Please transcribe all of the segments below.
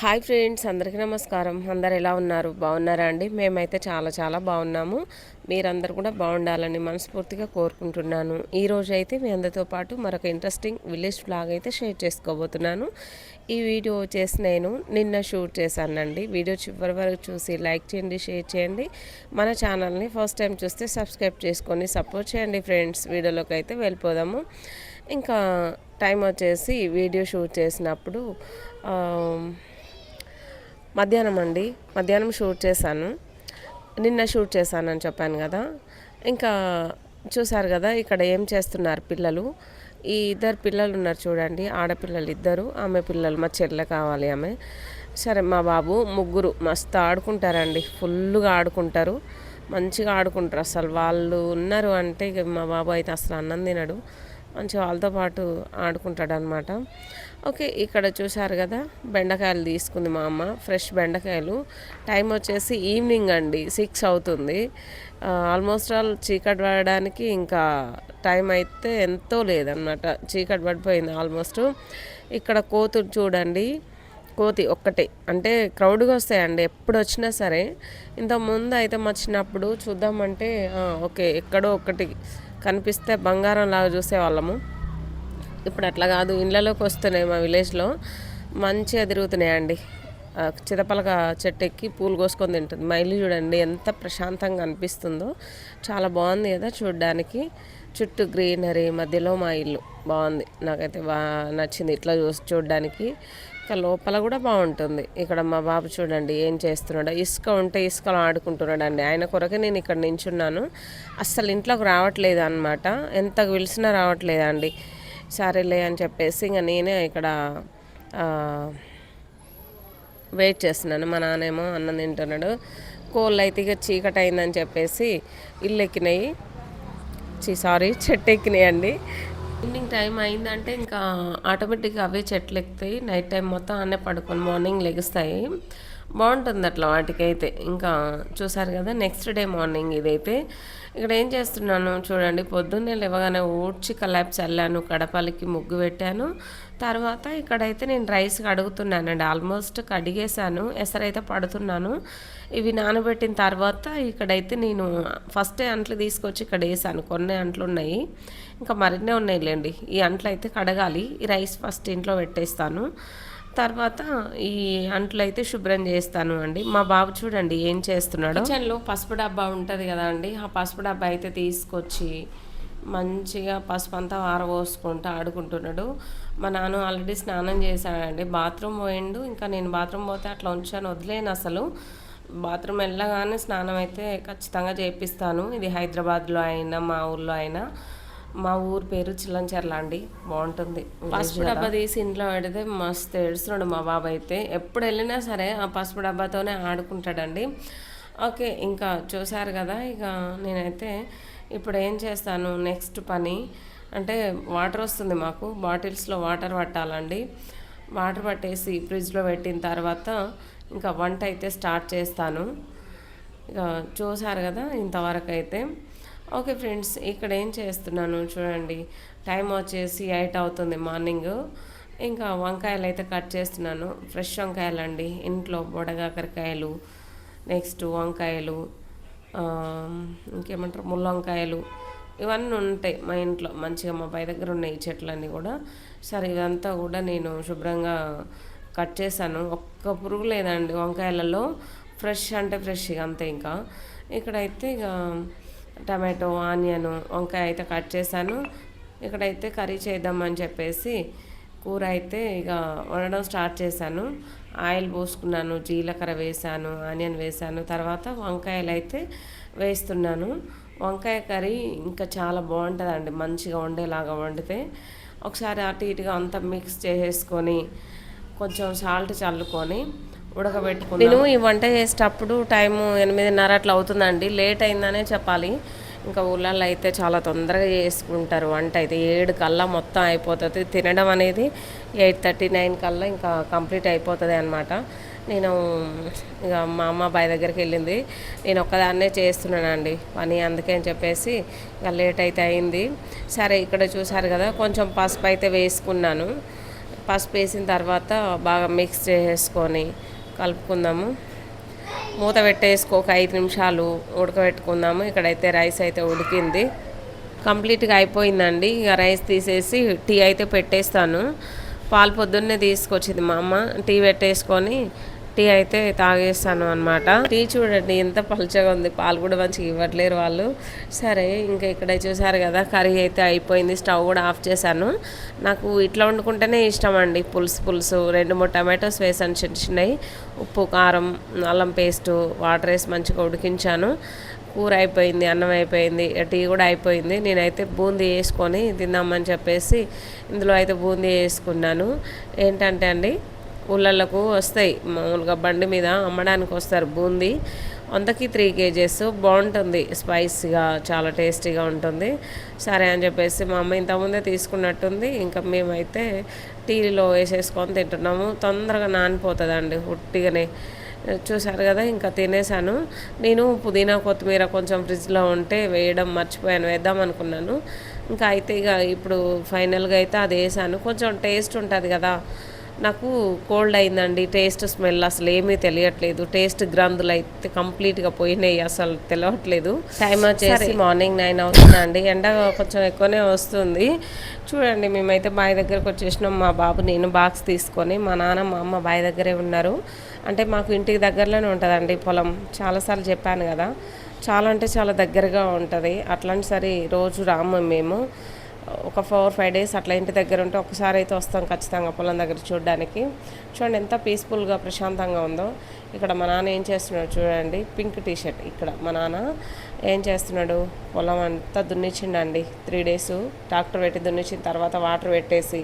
Hi friends అందరికీ నమస్కారం. అందరు ఎలా ఉన్నారు? బాగున్నారా అండి? మేమైతే చాలా చాలా బాగున్నాము. మీరందరూ కూడా బాగుండాలని మనస్ఫూర్తిగా కోరుకుంటున్నాను. ఈరోజు అయితే మీ అందరితో పాటు మరొక ఇంట్రెస్టింగ్ విలేజ్ బ్లాగ్ అయితే షేర్ చేసుకోబోతున్నాను. ఈ వీడియో వచ్చేసి నేను నిన్న షూట్ చేశానండి. వీడియో చివరి వరకు చూసి లైక్ చేయండి షేర్ చేయండి. మన ఛానల్ని ఫస్ట్ టైం చూస్తే సబ్స్క్రైబ్ చేసుకొని సపోర్ట్ చేయండి ఫ్రెండ్స్ వీడియోలోకి అయితే వెళ్ళిపోదాము. ఇంకా టైం వచ్చేసి వీడియో షూట్ చేసినప్పుడు మధ్యాహ్నం అండి. మధ్యాహ్నం షూట్ చేశాను. నిన్న షూట్ చేశాను అని చెప్పాను కదా. ఇంకా చూసారు కదా ఇక్కడ ఏం చేస్తున్నారు పిల్లలు? ఈ ఇద్దరు పిల్లలు ఉన్నారు చూడండి. ఆడపిల్లలు ఇద్దరు ఆమె పిల్లలు మా చెల్లె కావాలి ఆమె. సరే మా బాబు ముగ్గురు మస్తు ఆడుకుంటారండి. ఫుల్గా ఆడుకుంటారు. మంచిగా ఆడుకుంటారు. అసలు వాళ్ళు ఉన్నారు అంటే ఇక మా బాబు అయితే అసలు అన్నం తినడు. మంచిగా వాళ్ళతో పాటు ఆడుకుంటాడు అనమాట ఓకే ఇక్కడ చూశారు కదా బెండకాయలు తీసుకుంది మా అమ్మ ఫ్రెష్ బెండకాయలు. టైం వచ్చేసి ఈవినింగ్ అండి సిక్స్ అవుతుంది. ఆల్మోస్ట్ ఆల్ చీకటి పడడానికి ఇంకా టైం అయితే ఎంతో లేదన్నమాట. చీకటి పడిపోయింది ఆల్మోస్ట్. ఇక్కడ కోతులు చూడండి కోతి ఒక్కటే. అంటే క్రౌడ్గా వస్తాయండి ఎప్పుడు వచ్చినా సరే. ఇంత ముందు అయితే వచ్చినప్పుడు చూద్దామంటే ఓకే ఎక్కడో ఒకటి కనిపిస్తే బంగారం లాగా చూసేవాళ్ళము. ఇప్పుడు అట్లా కాదు ఇళ్ళలోకి వస్తున్నాయి మా విలేజ్లో. మంచిగా తిరుగుతున్నాయండి చిరపలక చితపలక చెట్టు ఎక్కి పూలు కోసుకొని తింటుంది. మైలు చూడండి ఎంత ప్రశాంతంగా అనిపిస్తుందో. చాలా బాగుంది కదా చూడడానికి. చుట్టూ గ్రీనరీ మధ్యలో మా ఇల్లు. బాగుంది. నాకైతే బాగా నచ్చింది ఇట్లా చూసి చూడడానికి. ఇంకా లోపల కూడా బాగుంటుంది. ఇక్కడ మా బాబు చూడండి ఏం చేస్తున్నాడు. ఇసుక ఉంటే ఇసుకలో ఆడుకుంటున్నాడు అండి ఆయన కొరకే నేను ఇక్కడ నించున్నాను. అస్సలు ఇంట్లోకి రావట్లేదు అనమాట ఎంత పిలిచినా రావట్లేదండి. సరేలే అని చెప్పేసి ఇంకా నేనే ఇక్కడ వెయిట్ చేస్తున్నాను. మా నాన్నేమో అన్నం తింటున్నాడు. కోళ్ళు అయితే ఇక చీకటి అయిందని చెప్పేసి ఇల్లు ఎక్కినాయి. చీ సారీ చెట్టు ఎక్కినాయండి. ఈవినింగ్ టైం అయిందంటే ఇంకా ఆటోమేటిక్గా అవే చెట్లు ఎక్కుతాయి. నైట్ టైం మొత్తం అన్నే పడుకొని మార్నింగ్ లెగుస్తాయి. బాగుంటుంది అట్లా వాటికైతే. ఇంకా చూసారు కదా నెక్స్ట్ డే మార్నింగ్ ఇదైతే. ఇక్కడ ఏం చేస్తున్నాను చూడండి పొద్దున్నే లేవగానే ఊడ్చి కలాపి చల్లాను కడపలకి ముగ్గు పెట్టాను. తర్వాత ఇక్కడైతే నేను రైస్ కడుగుతున్నానండి ఆల్మోస్ట్ కడిగేశాను ఎసరైతే పడుతున్నాను. ఇవి నానబెట్టిన తర్వాత ఇక్కడైతే నేను ఫస్ట్ అంట్లు తీసుకొచ్చి ఇక్కడ వేసాను కొన్ని అంట్లు ఉన్నాయి. ఇంకా మరిన్నే ఉన్నాయిలేండి ఈ అంట్లు అయితే కడగాలి ఈ రైస్ ఫస్ట్ ఇంట్లో పెట్టేస్తాను. తర్వాత ఈ అంట్లు అయితే శుభ్రం చేస్తాను అండి. మా బాబు చూడండి ఏం చేస్తున్నాడు. కిచెన్లో పసుపు డబ్బా ఉంటుంది కదా అండి. ఆ పసుపు డబ్బా అయితే తీసుకొచ్చి మంచిగా పసుపు అంతా ఆరబోసుకుంటూ ఆడుకుంటున్నాడు. మా నాన్న ఆల్రెడీ స్నానం చేశాడండి. బాత్రూమ్ పోయిండు. ఇంకా నేను బాత్రూమ్ పోతే అట్లా ఉంచాను. వదిలేను అసలు. బాత్రూమ్ వెళ్ళగానే స్నానం అయితే ఖచ్చితంగా చేపిస్తాను. ఇది హైదరాబాద్లో అయినా మా ఊర్లో అయినా. మా ఊరు పేరు చిల్లంచెర్ల అండి. బాగుంటుంది పసుపు డబ్బా తీసి ఇంట్లో పెడితే మస్తు ఏడుస్తున్నాడు మా బాబు అయితే. ఎప్పుడు వెళ్ళినా సరే ఆ పసుపు డబ్బాతోనే ఆడుకుంటాడండి. ఓకే ఇంకా చూసారు కదా ఇక నేనైతే ఇప్పుడు ఏం చేస్తాను నెక్స్ట్ పని. అంటే వాటర్ వస్తుంది మాకు బాటిల్స్లో వాటర్ పట్టాలండి. వాటర్ పట్టేసి ఫ్రిడ్జ్లో పెట్టిన తర్వాత ఇంకా వంట అయితే స్టార్ట్ చేస్తాను. ఇక చూసారు కదా ఇంతవరకు అయితే. ఓకే ఫ్రెండ్స్ ఇక్కడ ఏం చేస్తున్నాను చూడండి. టైం వచ్చేసి ఎయిట్ అవుతుంది మార్నింగ్. ఇంకా వంకాయలు అయితే కట్ చేస్తున్నాను. ఫ్రెష్ వంకాయలు అండి ఇంట్లో బొడగాకరకాయలు నెక్స్ట్ వంకాయలు ఇంకేమంటారు? ముల్లంకాయలు ఇవన్నీ ఉంటాయి మా ఇంట్లో. మంచిగా మా పై దగ్గర ఉన్నాయి ఈ చెట్లన్నీ కూడా. సరే ఇదంతా కూడా నేను శుభ్రంగా కట్ చేశాను. ఒక్క పురుగు లేదండి వంకాయలలో. ఫ్రెష్ అంటే ఫ్రెష్ ఇక అంతే ఇంకా. ఇక్కడైతే ఇక టమాటో ఆనియన్ వంకాయ అయితే కట్ చేశాను. ఇక్కడైతే కర్రీ చేద్దామని చెప్పేసి కూర అయితే ఇక వండడం స్టార్ట్ చేశాను. ఆయిల్ పోసుకున్నాను జీలకర్ర వేసాను ఆనియన్ వేసాను తర్వాత వంకాయలు అయితే వేస్తున్నాను. వంకాయ కర్రీ ఇంకా చాలా బాగుంటుందండి. మంచిగా వండేలాగా వండితే ఒకసారి అటు ఇటుగా అంతా మిక్స్ చేసేసుకొని కొంచెం సాల్ట్ చల్లుకొని ఉడకబెట్టుకుని నేను ఈ వంట చేసేటప్పుడు టైము ఎనిమిదిన్నర అట్లా అవుతుందండి. లేట్ అయిందనే చెప్పాలి. ఇంకా ఊళ్ళల్లో అయితే చాలా తొందరగా చేసుకుంటారు వంట అయితే. ఏడు కల్లా మొత్తం అయిపోతుంది. తినడం అనేది ఎయిట్ థర్టీ నైన్ కల్లా ఇంకా కంప్లీట్ అయిపోతుంది అనమాట నేను ఇక మా అమ్మ బాయ్ దగ్గరికి వెళ్ళింది. నేను ఒక్కదాన్నే చేస్తున్నానండి పని అందుకే అని చెప్పేసి ఇక లేట్ అయితే అయింది. సరే ఇక్కడ చూసారు కదా కొంచెం పసుపు అయితే వేసుకున్నాను. పసుపు వేసిన తర్వాత బాగా మిక్స్ చేసేసుకొని కలుపుకుందాము. మూత పెట్టేసుకో ఒక ఐదు నిమిషాలు ఉడకబెట్టుకుందాము. ఇక్కడైతే రైస్ అయితే ఉడికింది. కంప్లీట్గా అయిపోయిందండి. ఇక రైస్ తీసేసి టీ అయితే పెట్టేస్తాను. పాలు పొద్దున్నే తీసుకొచ్చింది మా అమ్మ. టీ పెట్టేసుకొని టీ అయితే తాగేస్తాను అనమాట టీ చూడండి ఎంత పలుచగా ఉంది. పాలు కూడా మంచిగా ఇవ్వట్లేరు వాళ్ళు. సరే ఇంకా ఇక్కడ చూసారు కదా కర్రీ అయితే అయిపోయింది. స్టవ్ కూడా ఆఫ్ చేశాను. నాకు ఇట్లా వండుకుంటేనే ఇష్టం అండి. పులుసు పులుసు. రెండు మూడు టమాటోస్ వేసాను చిన్న చిన్నవి. ఉప్పు కారం అల్లం పేస్టు వాటర్ వేసి మంచిగా ఉడికించాను. కూర అయిపోయింది అన్నం అయిపోయింది టీ కూడా అయిపోయింది. నేనైతే బూందీ వేసుకొని తిందామని చెప్పేసి ఇందులో అయితే బూందీ వేసుకున్నాను. ఏంటంటే అండి ఊళ్ళకు వస్తాయి. మామూలుగా బండి మీద అమ్మడానికి వస్తారు. బూందీ వందకి త్రీ కేజెస్. బాగుంటుంది. స్పైసీగా చాలా టేస్టీగా ఉంటుంది. సరే అని చెప్పేసి మా అమ్మ ఇంతకుముందే తీసుకున్నట్టుంది. ఇంకా మేమైతే టీలో వేసేసుకొని తింటున్నాము. తొందరగా నానిపోతుందండి ఉట్టిగానే. చూసారు కదా ఇంకా తినేసాను నేను పుదీనా కొత్తిమీర కొంచెం ఫ్రిడ్జ్లో ఉంటే వేయడం మర్చిపోయాను. వేద్దాం అనుకున్నాను. ఇంకా అయితే ఇక ఇప్పుడు ఫైనల్గా అయితే అది వేసాను. కొంచెం టేస్ట్ ఉంటుంది కదా. నాకు కోల్డ్ అయిందండి. టేస్ట్ స్మెల్ అసలు ఏమీ తెలియట్లేదు. టేస్ట్ గ్రంథులు అయితే కంప్లీట్గా పోయినాయి అసలు తెలియట్లేదు టైం వచ్చేసి మార్నింగ్ నైన్ అవుతుందండి. ఎండ కొంచెం ఎక్కువనే వస్తుంది. చూడండి మేమైతే బావి దగ్గరకు వచ్చేసినాం. మా బాబు నేను బాక్స్ తీసుకొని మా నాన్న మా అమ్మ బావి దగ్గరే ఉన్నారు. అంటే మాకు ఇంటికి దగ్గరలోనే ఉంటుందండి పొలం. చాలాసార్లు చెప్పాను కదా. చాలా అంటే చాలా దగ్గరగా ఉంటుంది. అట్లాంటి సరే రోజు రాము మేము. ఒక ఫోర్ ఫైవ్ డేస్ అట్లా ఇంటి దగ్గర ఉంటే ఒకసారి అయితే వస్తాం ఖచ్చితంగా పొలం దగ్గర చూడడానికి. చూడండి ఎంత పీస్ఫుల్గా ప్రశాంతంగా ఉందో. ఇక్కడ మా నాన్న ఏం చేస్తున్నాడు చూడండి పింక్ టీషర్ట్ ఇక్కడ. మా నాన్న ఏం చేస్తున్నాడు పొలం అంతా దున్నిచ్చిండండి. త్రీ డేస్ ట్రాక్టర్ పెట్టి దున్నిచ్చిన తర్వాత వాటర్ పెట్టేసి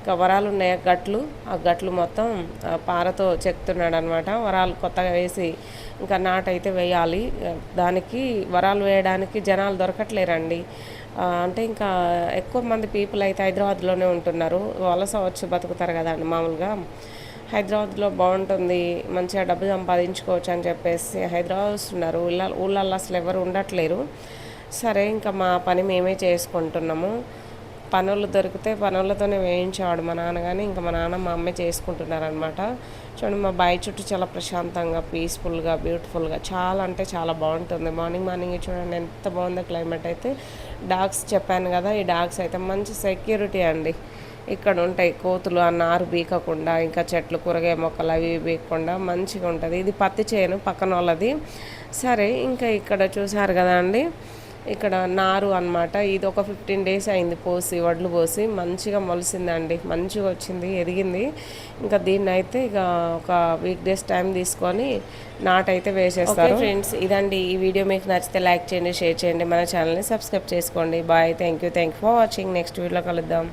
ఇంకా వరాలు ఉన్నాయి గట్లు. ఆ గట్లు మొత్తం ఆ పారతో చెక్తున్నాడు అనమాట వరాలు కొత్తగా వేసి ఇంకా నాటైతే వేయాలి. దానికి వరాలు వేయడానికి జనాలు దొరకట్లేరండి. అంటే ఇంకా ఎక్కువ మంది పీపుల్ అయితే హైదరాబాద్లోనే ఉంటున్నారు. వలస వచ్చి బతుకుతారు కదండి మామూలుగా. హైదరాబాద్లో బాగుంటుంది మంచిగా డబ్బు సంపాదించుకోవచ్చు అని చెప్పేసి హైదరాబాద్ వస్తున్నారు. ఊళ్ళ ఊళ్ళల్లో అసలు ఎవరు ఉండట్లేరు. సరే ఇంకా మా పని మేమే చేసుకుంటున్నాము. పనులు దొరికితే పనులతోనే వేయించేవాడు మా నాన్న కానీ ఇంకా మా నాన్న మా అమ్మే చేసుకుంటున్నారనమాట. చూడండి మా బావి చుట్టూ చాలా ప్రశాంతంగా పీస్ఫుల్గా బ్యూటిఫుల్గా చాలా అంటే చాలా బాగుంటుంది. మార్నింగ్ మార్నింగ్ చూడండి ఎంత బాగుందో క్లైమేట్ అయితే. డాగ్స్ చెప్పాను కదా ఈ డాగ్స్ అయితే మంచి సెక్యూరిటీ అండి. ఇక్కడ ఉంటాయి కోతులు ఆ నారు బీకకుండా ఇంకా చెట్లు కూరగాయ మొక్కలు అవి ఇవి బీకకుండా మంచిగా ఉంటుంది. ఇది పత్తి చేను పక్కన వాళ్ళది సరే ఇంకా ఇక్కడ చూసారు కదా అండి. ఇక్కడ నారు అన్నమాట. ఇది ఒక ఫిఫ్టీన్ డేస్ అయింది పోసి వడ్లు పోసి. మంచిగా మొలిసిందండి. మంచిగా వచ్చింది ఎదిగింది ఇంకా దీన్ని అయితే ఇక ఒక వీక్ డేస్ టైం తీసుకొని నాటైతే వేసేస్తారు. ఫ్రెండ్స్ ఇదండి ఈ వీడియో. మీకు నచ్చితే లైక్ చేయండి షేర్ చేయండి. మన ఛానల్ని సబ్స్క్రైబ్ చేసుకోండి. Bye thank you thank you for watching. Next వీడియోలో కలుద్దాం.